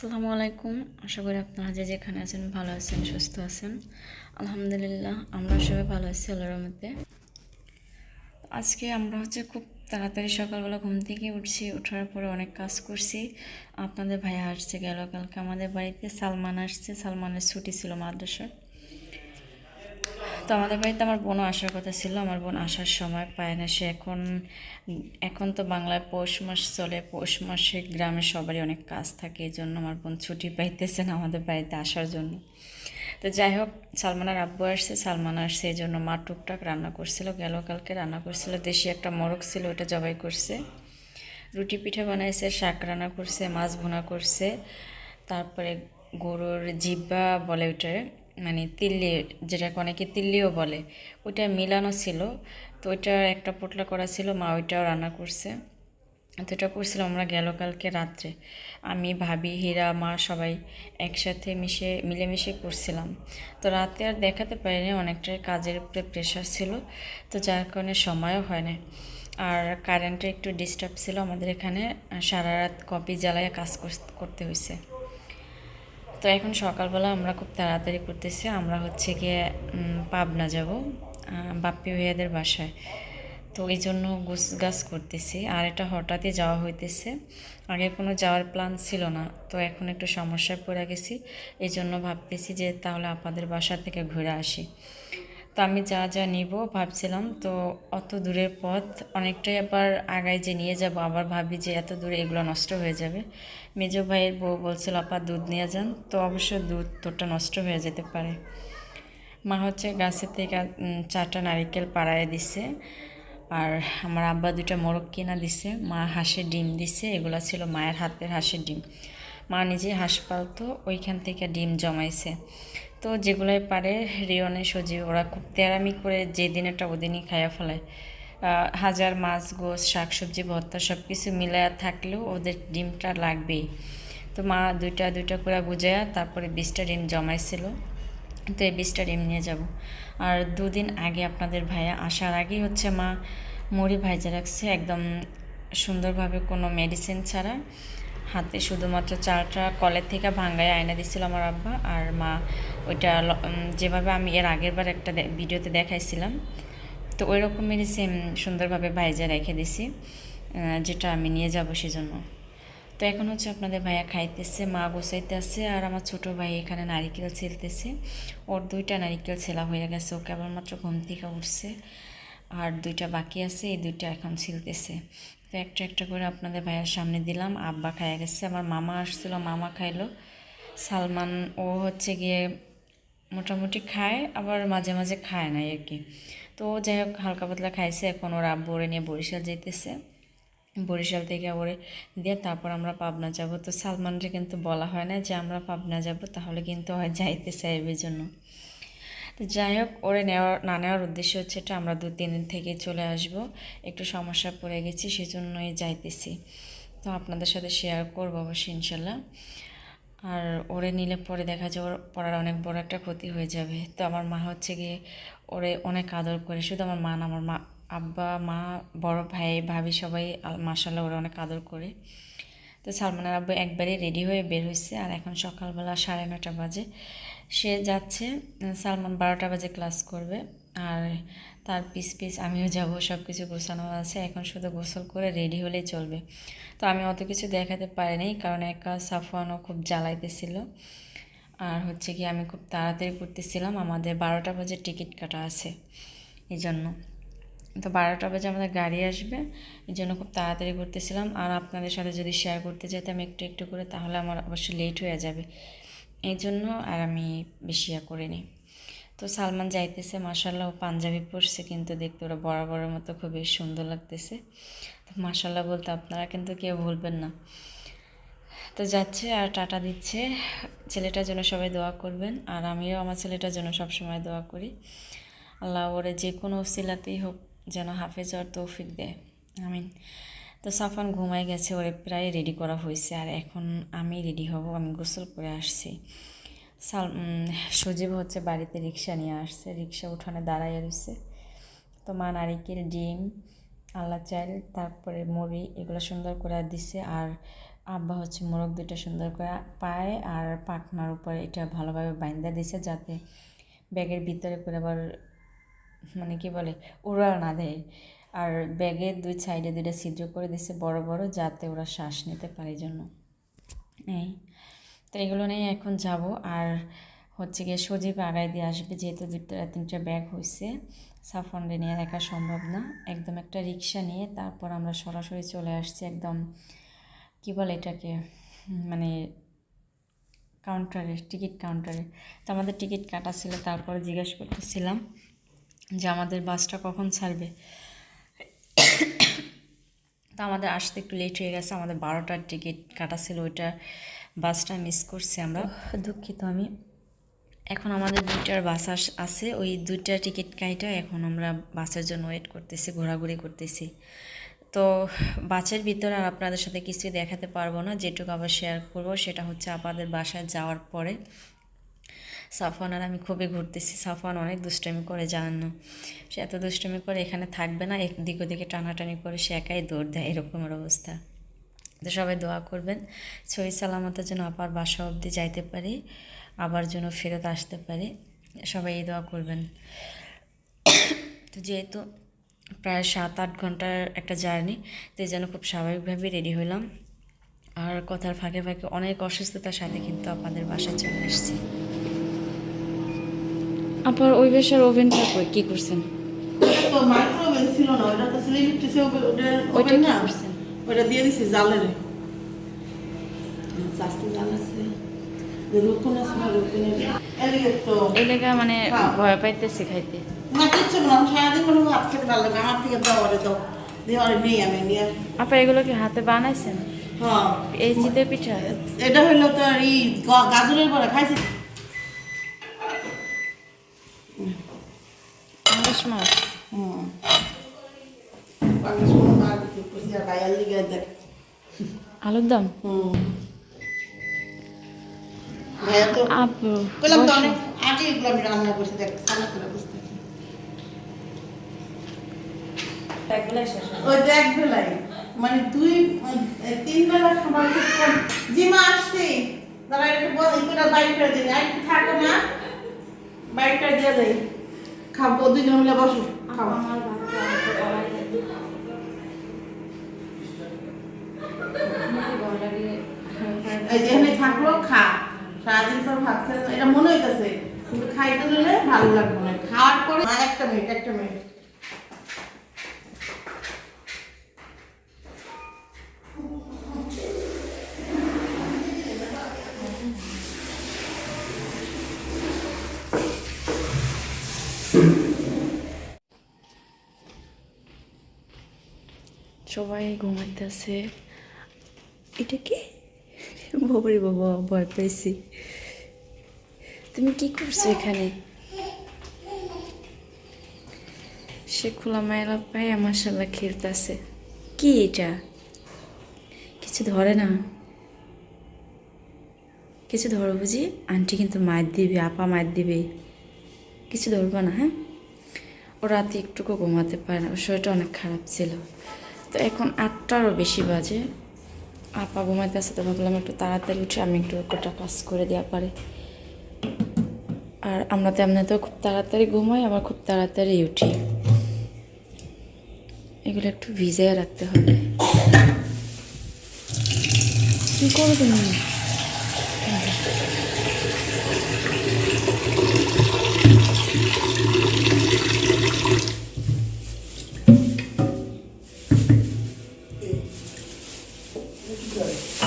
আসসালামু আলাইকুম। আশা করি আপনারা যে যেখানে আছেন ভালো আছেন, সুস্থ আছেন। আলহামদুলিল্লাহ, আমরা সবাই ভালো আছি আল্লাহর মধ্যে আজকে আমরা হচ্ছে খুব তাড়াতাড়ি সকালবেলা ঘুম থেকে উঠছি ওঠার পরে অনেক কাজ করছি। আপনাদের ভাইয়া আসছে গেল কালকে। আমাদের বাড়িতে সালমান আসছে। সালমানের ছুটি ছিল মাদ্রাসার। তো আমাদের বাড়িতে আমার বোনও আসার কথা ছিল। আমার বোন আসার সময় পায় না। সে এখন এখন তো বাংলায় পৌষ মাস চলে। পৌষ মাসে গ্রামে সবারই অনেক কাজ থাকে। এই জন্য আমার বোন ছুটি পাইতেছে না আমাদের বাড়িতে আসার জন্য। তো যাই হোক, সালমানার আব্বু আসছে। সালমান আসছে এই জন্য মা টুকটাক রান্না করছিল। গেল কালকে রান্না করছিল। দেশি একটা মোরগ ছিল ওটা জবাই করছে। রুটি পিঠা বানাইছে, শাক রান্না করছে, মাছ ভুনা করছে। তারপরে গরুর জিব্বা বলে ওইটারে। মানে তিল্লি, যেটাকে অনেকে তিল্লিও বলে, ওইটা মিলানো ছিল। তো ওইটার একটা পোটলা করা ছিল, মা ওইটাও রান্না করছে। তো এটা করছিলাম আমরা গেল কালকে রাত্রে। আমি, ভাবি, হীরা, মা সবাই একসাথে মিশে, মিলেমিশে করছিলাম। তো রাতে আর দেখাতে পারিনি, অনেকটাই কাজের উপরে প্রেশার ছিল। তো যার কারণে সময়ও হয় না আর কারেন্টের একটু ডিস্টার্ব ছিল আমাদের এখানে। সারা রাত কপি জ্বালায় কাজ করতে হয়েছে তো এখন সকালবেলা আমরা খুব তাড়াতাড়ি করতেছি। আমরা হচ্ছে গিয়ে পাবনা যাব বাপ্পি ভাইয়াদের বাসায়। তো এই জন্য গুছ গাছ করতেছি। আর এটা হঠাৎই যাওয়া হইতেছে। আগে কোনো যাওয়ার প্ল্যান ছিল না। তো এখন একটু সমস্যায় পড়ে গেছি। এই জন্য ভাবতেছি যে তাহলে আপনাদের বাসা থেকে ঘুরে আসি। তো আমি যা যা নিব ভাবছিলাম। তো অত দূরের পথ, অনেকটাই আবার আগায় যে নিয়ে যাব, আবার ভাবি যে এত দূরে এগুলো নষ্ট হয়ে যাবে। মেজ ভাইয়ের বউ বলছিল, আপা, দুধ নিয়ে যান। তো অবশ্য দুধ তোরটা নষ্ট হয়ে যেতে পারে। মা হচ্ছে গাছের থেকে চারটা নারিকেল পাড়ায় দিছে। আর আমার আব্বা দুইটা মোরগ কিনা দিছে। মা হাঁসের ডিম দিছে। এগুলো ছিল মায়ের হাতের হাঁসের ডিম। মা নিজে হাঁস পালতো, ওইখান থেকে ডিম জমাইছে। তো যেগুলোই পারে রিয়নে সজীব, ওরা খুব তেরামি করে যে দিনেরটা ওদিনই খাইয়া ফেলায়। হাজার মাছ গোস শাকসবজি, ভর্তা সব কিছু মিলায়া থাকলেও ওদের ডিমটা লাগবেই। তো মা দুইটা দুইটা করে বুঝায়া তারপরে বিশটা ডিম জমাইছিল। তো এই বিশটা ডিম নিয়ে যাব। আর দুদিন আগে আপনাদের ভাইয়া আসার আগেই হচ্ছে মা মুড়ি ভাইজা রাখছে, একদম সুন্দরভাবে কোনো মেডিসিন ছাড়া। হাতে শুধুমাত্র চালটা কলের থেকে ভাঙ্গায় আয়না দিচ্ছিল আমার আব্বা আর মা। ওইটা যেভাবে আমি এর আগের বার একটা ভিডিওতে দেখাইছিলাম, তো ওই রকমেরই সেম সুন্দরভাবে ভাইজা রেখে দিছি যেটা আমি নিয়ে যাব সেজন্য। তো এখন হচ্ছে আপনাদের ভাইয়া খাইতেছে, মা গোসাইতে আছে আর আমার ছোট ভাই এখানে নারিকেল ছেলতেছে। ওর দুইটা নারিকেল ছেলা হয়ে গেছে, ও কেবলমাত্র ঘুম থেকে উঠছে আর দুইটা বাকি আছে, এই দুইটা এখন ছিলতেছে। তো একটা একটা করে আপনাদের ভাইয়ের সামনে দিলাম। আব্বা খাইয়া গেছে, আমার মামা আসছিল, মামা খাইলো। সালমান, ও হচ্ছে গিয়ে মোটামুটি খায়, আবার মাঝে মাঝে খায় না আর কি। তো যাই হোক, হালকা পাতলা খাইছে, এখন ওর আব্বু ওরে নিয়ে বরিশাল যেতেছে বরিশাল থেকে ওরে দিয়ে তারপর আমরা পাবনা যাব। তো সালমানরে কিন্তু বলা হয় না যে আমরা পাবনা যাব, তাহলে কিন্তু হয় যাইতে চাইবে জন্য। তো যাই হোক, ওরে নেওয়ার না নেওয়ার উদ্দেশ্য হচ্ছে এটা আমরা দু, তিন দিন থেকে চলে আসব। একটু সমস্যা পড়ে গেছি, সেজন্যই যাইতেছি। তো আপনাদের সাথে শেয়ার করব অবশ্যই, ইনশাল্লাহ। আর ওরে নিলে পরে দেখা যায় ওর পড়ার অনেক বড় একটা ক্ষতি হয়ে যাবে। তো আমার মা হচ্ছে গিয়ে ওরে অনেক আদর করে, শুধু আমার মা না, আমার মা, আব্বা, মা, বড় ভাই, ভাবি সবাই মাসাল্লাহ ওরা অনেক আদর করে। তো সালমানের আব্বু একবারে রেডি হয়ে বের হয়েছে আর এখন সকালবেলা সাড়ে নটা বাজে। সে যাচ্ছে, সালমান বারোটা বাজে ক্লাস করবে, আর তার পিস পিস আমিও যাব সব কিছু গোছানো আছে, এখন শুধু গোসল করে রেডি হলেই চলবে। তো আমি অত কিছু দেখাতে পারিনি, কারণ একা সাফওয়ানও খুব জ্বালাইতেছিল। আর হচ্ছে কি আমি খুব তাড়াতাড়ি করতেছিলাম আমাদের বারোটা বাজে টিকিট কাটা আছে এই জন্য তো বারোটা বাজে আমাদের গাড়ি আসবে এই জন্য খুব তাড়াতাড়ি করতেছিলাম আর আপনাদের সাথে যদি শেয়ার করতে যেতাম একটু একটু করে, তাহলে আমার অবশ্যই লেট হয়ে যাবে। এই জন্য আর আমি বেশি ইয়া করিনি। তো সালমান যাইতেছে মাসাল্লাহ পাঞ্জাবি পরছে কিন্তু দেখতে ওরা বরাবরের মতো খুবই সুন্দর লাগতেছে। তো মাসাল্লাহ বলতে আপনারা কিন্তু কেউ ভুলবেন না। তো যাচ্ছে আর টাটা দিচ্ছে। ছেলেটার জন্য সবাই দোয়া করবেন, আর আমিও আমার ছেলেটার জন্য সবসময় দোয়া করি। আল্লাহ ওরে যে কোনো সিলাতেই হোক যেন হাফেজ আর তৌফিক দেয়। আমিন। তো সাফান ঘুমাই গেছে, ওরে প্রায় রেডি করা হয়েছে আর এখন আমি রেডি হব, আমি গোসল করে আসছি। সাল সজীব হচ্ছে বাড়িতে রিক্সা নিয়ে আসছে, রিক্সা উঠানে দাঁড়াইয়া রয়েছে তো মা নারিকেল, ডিম আল্লাহ চাইল, তারপরে মুড়ি এগুলো সুন্দর করে দিছে আর আব্বা হচ্ছে মোরগ দুইটা সুন্দর করে পায় আর পাখনার উপরে এটা ভালোভাবে বাইন্দা দিছে যাতে ব্যাগের ভিতরে করে আবার মানে কি বলে, উড়াল না দেয়। আর ব্যাগের দুই সাইডে দুইটা ছিদ্র করে দিছে, বড় বড়, যাতে ওরা শ্বাস নিতে পারে জন্য। এই, তো এগুলো নিয়ে এখন যাব। আর হচ্ছে গিয়ে সজীব আগায় দিয়ে আসবে, যেহেতু দুইটা, তিনটা ব্যাগ হয়েছে সাফন্ডে নিয়ে রাখা সম্ভব না। একদম একটা রিক্সা নিয়ে তারপর আমরা সরাসরি চলে আসছি একদম, কি বলে এটাকে? মানে কাউন্টারে, টিকিট কাউন্টারে। তো আমাদের টিকিট কাটা ছিল, তারপরে জিজ্ঞেস করতেছিলাম যে আমাদের বাসটা কখন ছাড়বে? তো আমাদের আসতে একটু লেট হয়ে গেছে আমাদের বারোটার টিকিট কাটা ছিল ওইটা বাসটা মিস করছি আমরা। দুঃখিত আমি। এখন আমাদের দুইটার বাস আছে ওই দুইটা টিকিট কাইটা এখন আমরা বাসের জন্য ওয়েট করতেছি ঘোরাঘুরি করতেছি। তো বাসের ভিতরে আর আপনাদের সাথে কিছুই দেখাতে পারব না যেটুকু আবার শেয়ার করব সেটা হচ্ছে আপনাদের বাসায় যাওয়ার পরে। সাফওয়ান আর আমি খুবই ঘুরতেছি। সাফওয়ান অনেক দুষ্টামি করে জানেন না। সে এত দুষ্টামি করে এখানে থাকবে না একদিক ওদিকে টানাটানি করে সে একাই দৌড় দেয় এরকমের অবস্থা। তো সবাই দোয়া করবেন, সহি সালামতের জন্য আবার বাসা অবধি যাইতে পারি, আবার যেন ফেরত আসতে পারি। সবাই এই দোয়া করবেন। তো যেহেতু প্রায় সাত আট ঘণ্টার একটা জার্নি তো যেন খুব স্বাভাবিকভাবে রেডি হলাম আর কথার ফাঁকে ফাঁকে অনেক অসুস্থতার সাথে কিন্তু আপনাদের বাসায় চলে আসছি। আপনার ওই বেশার ওভেনটা কই কি করছেন? তো মাইক্রোওভেন ছিল না ওটা তো ছিল ইলেকট্রিক ওটা ওভেন কি না করছেন? ওটা দিয়ে দিছি জালের। জাল আছে। রুকুন আছে না এই মানে হ্যাঁ। ভয় পাইতেছে খাইতে। না কিচ্ছু না সারাদিন কোনো ভাত খেতে ভালো লাগে আমার থেকে দাও ওরে দাও। দিয়ে ওরে নিই আমি নিয়ে আসি। আপনার এগুলো কি হাতে বানাইছেন? হ্যাঁ। এই চিতই পিঠা? এটা হইল তো আর ই গ- গাজরের বড়া খাইছি ইলিশ মাছ হুম পাকিস্তান মার দিতে করছি আর গায়াল লিগে দেখ আলুর দম হুম ভাইয়া তো আপু কইলাম তো বসো। অনেক আগে এগুলো আমি রান্না করছি দেখ সালা করে বুঝতে ওই তো এক বেলাই মানে তুই তিন বেলা খাবার জিমা আসছি। দাঁড়া একটু বল করে দিবি আর থাকো না। বাইক দিয়ে দেয় খাব দুজন মিলে বসো খাব এখানে থাকল খা। সারাদিন পর ভাত খেলে এটা মনে হইতেছে কিন্তু খাইতে দিলে ভালো লাগবে না। খাওয়ার পরে একটা মিনিট একটা মিনিট। সবাই ঘুমাইতেছে। এটা কি? বাবারে বাবা ভয় পেয়েছি তুমি কি করছ এখানে? সে খোলা পাই আমার সালা খেলতেছে। কি এটা? কিছু ধরে না। কিছু ধরো বুঝি। আন্টি কিন্তু মায়ের দিবে আপা মায়ের দিবে। কিছু ধরবো না হ্যাঁ? ও রাতে একটুকু ঘুমাতে পারে না ওর শরীরটা অনেক খারাপ ছিল। তো এখন আটটারও বেশি বাজে। আপা ঘুমাইতে আসে তো ভাবলাম একটু তাড়াতাড়ি উঠে আমি একটু ওটা কাজ করে দেওয়া পারে। আর আমরা তো এমনিতেও খুব তাড়াতাড়ি ঘুমাই, আবার খুব তাড়াতাড়ি উঠি। এগুলো একটু ভিজিয়ে রাখতে হবে। কি করো তুমি? একটু বেশি ঠান্ডা